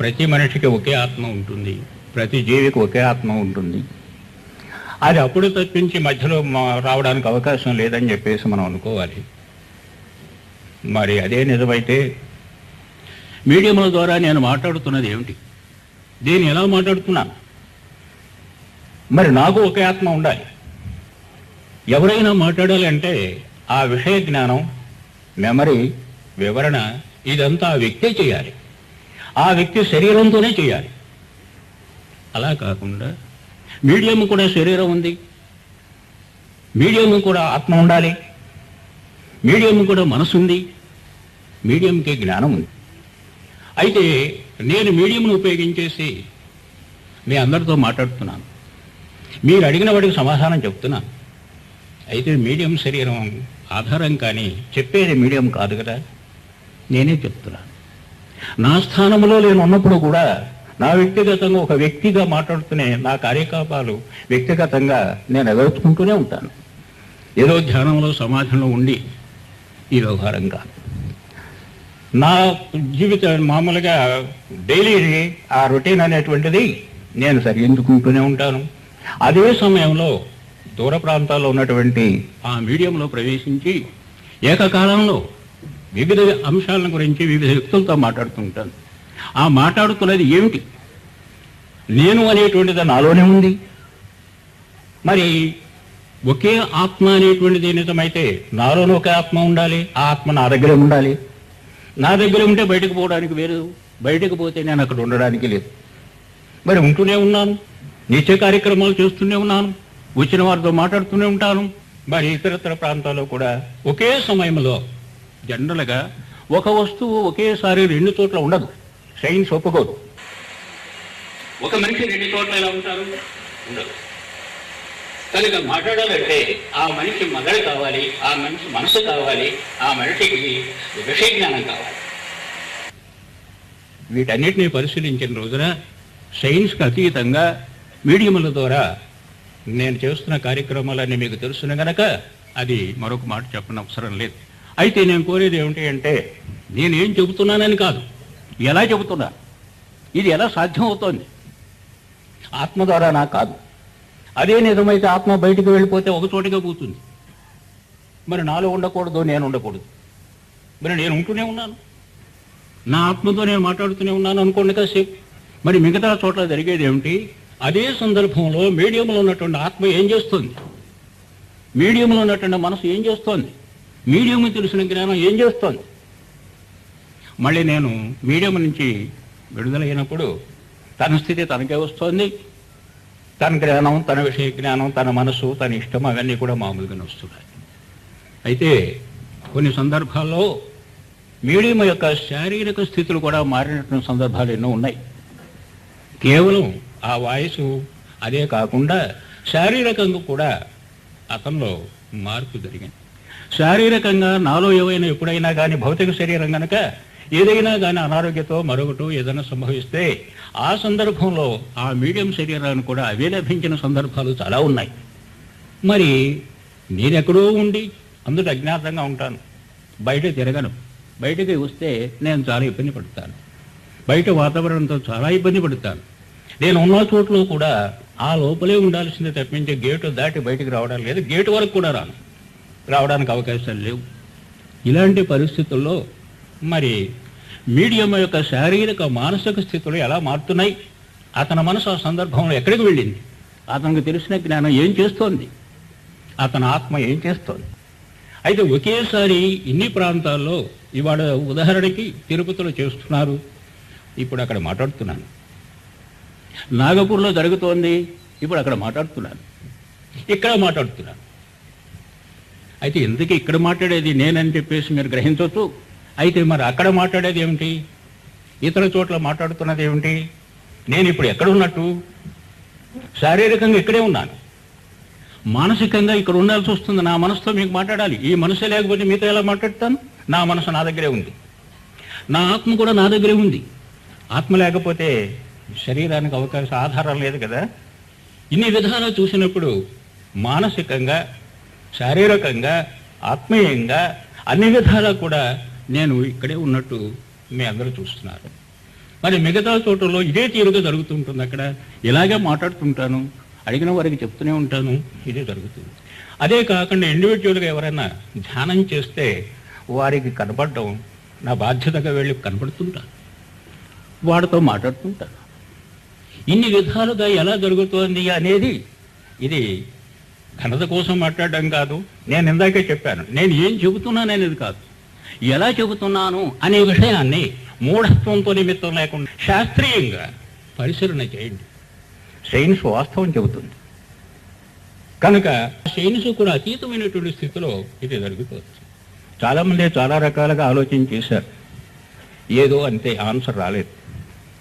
ప్రతి మనిషికి ఒకే ఆత్మ ఉంటుంది. ప్రతి జీవికి ఒకే ఆత్మ ఉంటుంది. అది అప్పుడు తప్పించి మధ్యలో రావడానికి అవకాశం లేదని చెప్పేసి మనం అనుకోవాలి. మరి అదే నిజమైతే మీడియంల ద్వారా నేను మాట్లాడుతున్నది ఏమిటి? దీన్ని ఎలా మాట్లాడుతున్నాను మరి నాకు ఒకే ఆత్మ ఉండాలి. ఎవరైనా మాట్లాడాలి అంటే ఆ విషయ జ్ఞానం మెమరీ వివరణ ఇదంతా వ్యక్తే చేయాలి. ఆ వ్యక్తి శరీరంతోనే చేయాలి. అలా కాకుండా మీడియం కూడా శరీరం ఉంది. మీడియం కూడా ఆత్మ ఉండాలి. మీడియం కూడా మనసు ఉంది. మీడియంకి జ్ఞానం ఉంది. అయితే నేను మీడియంను ఉపయోగించేసి మీ అందరితో మాట్లాడుతున్నాను. మీరు అడిగిన వాడికి సమాధానం చెప్తున్నాను అయితే మీడియం శరీరం ఆధారం కానీ చెప్పేది మీడియం కాదు కదా. నేనే చెప్తున్నాను నా స్థానంలో నేను ఉన్నప్పుడు కూడా నా వ్యక్తిగతంగా ఒక వ్యక్తిగా మాట్లాడుతూనే నా కార్యకలాపాలు వ్యక్తిగతంగా నేను ఎదుర్కొంటూనే ఉంటాను. ఏదో ధ్యానంలో సమాజంలో ఉండి ఈ వ్యవహారం కాదు. నా జీవితం మామూలుగా డైలీ ఆ రొటీన్ అనేటువంటిది నేను సరిగించుకుంటూనే ఉంటాను. అదే సమయంలో దూర ప్రాంతాల్లో ఉన్నటువంటి ఆ మీడియంలో ప్రవేశించి ఏకకాలంలో వివిధ అంశాల గురించి వివిధ వ్యక్తులతో మాట్లాడుతుంటాను. ఆ మాట్లాడుతున్నది ఏమిటి? నేను అనేటువంటిది నాలోనే ఉంది. మరి ఒకే ఆత్మ అనేటువంటిది నిజమైతే నాలోనే ఒకే ఆత్మ ఉండాలి ఆ ఆత్మ నా దగ్గరే ఉండాలి. నా దగ్గర ఉంటే బయటకు పోవడానికి వేరు బయటకు పోతే నేను అక్కడ ఉండడానికి లేదు. మరి ఉంటూనే ఉన్నాను నిత్య కార్యక్రమాలు చేస్తూనే ఉన్నాను వచ్చిన వారితో మాట్లాడుతూనే ఉంటాను. మరి ఇతరత్ర ప్రాంతాల్లో కూడా ఒకే సమయంలో జనరల్గా ఒక వస్తువు ఒకేసారి రెండు చోట్ల ఉండదు. సైన్స్ ఒప్పుకోదు ఒక మనిషి రెండు చోట్ల ఎలా ఉంటారు? ఉండదు. కనుక మాట్లాడాలంటే ఆ మనిషి మదడు కావాలి ఆ మనిషి మనసు కావాలి ఆ మనిషికి విషయ జ్ఞానం కావాలి. వీటన్నిటిని పరిశీలించిన రోజున సైన్స్కి అతీతంగా మీడియంల ద్వారా నేను చేస్తున్న కార్యక్రమాలన్నీ మీకు తెలుసును గనక అది మరొక మాట చెప్పని అవసరం లేదు. అయితే నేను కోరేది ఏమిటి అంటే నేనేం చెబుతున్నానని కాదు. ఎలా చెబుతున్నా? ఇది ఎలా సాధ్యం అవుతోంది ఆత్మ ద్వారా నాకు కాదు. అదే నిజమైతే ఆత్మ బయటికి వెళ్ళిపోతే ఒక చోటిగా పోతుంది. మరి నాలో ఉండకూడదు నేను ఉండకూడదు. మరి నేను ఉంటూనే ఉన్నాను. నా ఆత్మతో నేను మాట్లాడుతూనే ఉన్నాను అనుకోండి కాసేపు. మరి మిగతా చోట్ల జరిగేది ఏమిటి? అదే సందర్భంలో మీడియంలో ఉన్నటువంటి ఆత్మ ఏం చేస్తుంది? మీడియంలో ఉన్నటువంటి మనసు ఏం చేస్తోంది? మీడియం తెలిసిన జ్ఞానం ఏం చేస్తోంది? మళ్ళీ నేను మీడియం నుంచి విడుదలైనప్పుడు తన స్థితి తనకే వస్తోంది. తన జ్ఞానం తన విషయ జ్ఞానం తన మనసు తన ఇష్టం అవన్నీ కూడా మామూలుగానే వస్తున్నాయి. అయితే కొన్ని సందర్భాల్లో మీడియం యొక్క శారీరక స్థితులు కూడా మారినటువంటి సందర్భాలు ఎన్నో ఉన్నాయి. కేవలం ఆ వాయసు అదే కాకుండా శారీరకంగా కూడా అతనిలో మార్పు జరిగింది. శారీరకంగా నాలో ఏవైనా ఎప్పుడైనా కానీ భౌతిక శరీరం కనుక ఏదైనా కానీ అనారోగ్యతో మరొకటి ఏదైనా సంభవిస్తే ఆ సందర్భంలో ఆ మీడియం శరీరాన్ని కూడా అవే లభించిన సందర్భాలు చాలా ఉన్నాయి. మరి నేనెక్కడో ఉండి అందులో అజ్ఞాతంగా ఉంటాను. బయట తిరగను. బయటకి వస్తే నేను చాలా ఇబ్బంది పడతాను. బయట వాతావరణంతో చాలా ఇబ్బంది పడతాను. నేను ఉన్న చోట్ల కూడా ఆ లోపలే ఉండాల్సిందే తప్పించి గేటు దాటి బయటకు రావడం లేదు. గేటు వరకు కూడా రాను. రావడానికి అవకాశాలు లేవు. ఇలాంటి పరిస్థితుల్లో మరి మీడియం యొక్క శారీరక మానసిక స్థితులు ఎలా మారుతున్నాయి? అతని మనసు ఆ సందర్భంలో ఎక్కడికి వెళ్ళింది? అతనికి తెలిసిన జ్ఞానం ఏం చేస్తోంది? అతని ఆత్మ ఏం చేస్తోంది? అయితే ఒకేసారి ఇన్ని ప్రాంతాల్లో ఇవాళ ఉదాహరణకి తిరుపతిలో చేస్తున్నారు. ఇప్పుడు అక్కడ మాట్లాడుతున్నాను. నాగపూర్లో జరుగుతోంది. ఇప్పుడు అక్కడ మాట్లాడుతున్నాను. ఇక్కడ మాట్లాడుతున్నాను. అయితే ఎందుకు ఇక్కడ మాట్లాడేది నేనని చెప్పేసి మీరు గ్రహించవచ్చు అయితే మరి అక్కడ మాట్లాడేది ఏమిటి? ఇతర చోట్ల మాట్లాడుతున్నది ఏమిటి? నేను ఇప్పుడు ఎక్కడ ఉన్నట్టు? శారీరకంగా ఇక్కడే ఉన్నాను. మానసికంగా ఇక్కడ ఉండాల్సి వస్తుంది. నా మనసుతో మీకు మాట్లాడాలి. ఈ మనసే లేకపోతే మీతో ఎలా మాట్లాడతాను? నా మనసు నా దగ్గరే ఉంది. నా ఆత్మ కూడా నా దగ్గరే ఉంది. ఆత్మ లేకపోతే శరీరానికి అవకాశం ఆధారం లేదు కదా? ఇన్ని విధాలు చూసినప్పుడు మానసికంగా శారీరకంగా ఆత్మీయంగా అన్ని విధాలా కూడా నేను ఇక్కడే ఉన్నట్టు మీ అందరూ చూస్తున్నారు. మరి మిగతా చోట్లలో ఇదే తీరుగా జరుగుతుంటుంది అక్కడ. ఇలాగే మాట్లాడుతుంటాను అడిగిన వారికి చెప్తూనే ఉంటాను ఇదే జరుగుతుంది. అదే కాకుండా ఇండివిజువల్గా ఎవరైనా ధ్యానం చేస్తే వారికి కనపడడం నా బాధ్యతగా వెళ్ళి కనపడుతుంటాను వాడితో మాట్లాడుతుంటాను ఇన్ని విధాలుగా ఎలా జరుగుతోంది అనేది ఇది ఘనత కోసం మాట్లాడడం కాదు నేను ఇందాకే చెప్పాను. నేను ఏం చెబుతున్నాను అనేది కాదు. ఎలా చెబుతున్నాను అనే విషయాన్ని మూఢత్వంతో నిమిత్తం లేకుండా శాస్త్రీయంగా పరిశీలన చేయండి. సైన్స్ వాస్తవం చెబుతుంది. కనుక సైన్స్ కూడా అతీతమైనటువంటి స్థితిలో ఇది జరుగుతుంది చాలామంది చాలా రకాలుగా ఆలోచన చేశారు. ఏదో అంతే ఆన్సర్ రాలేదు.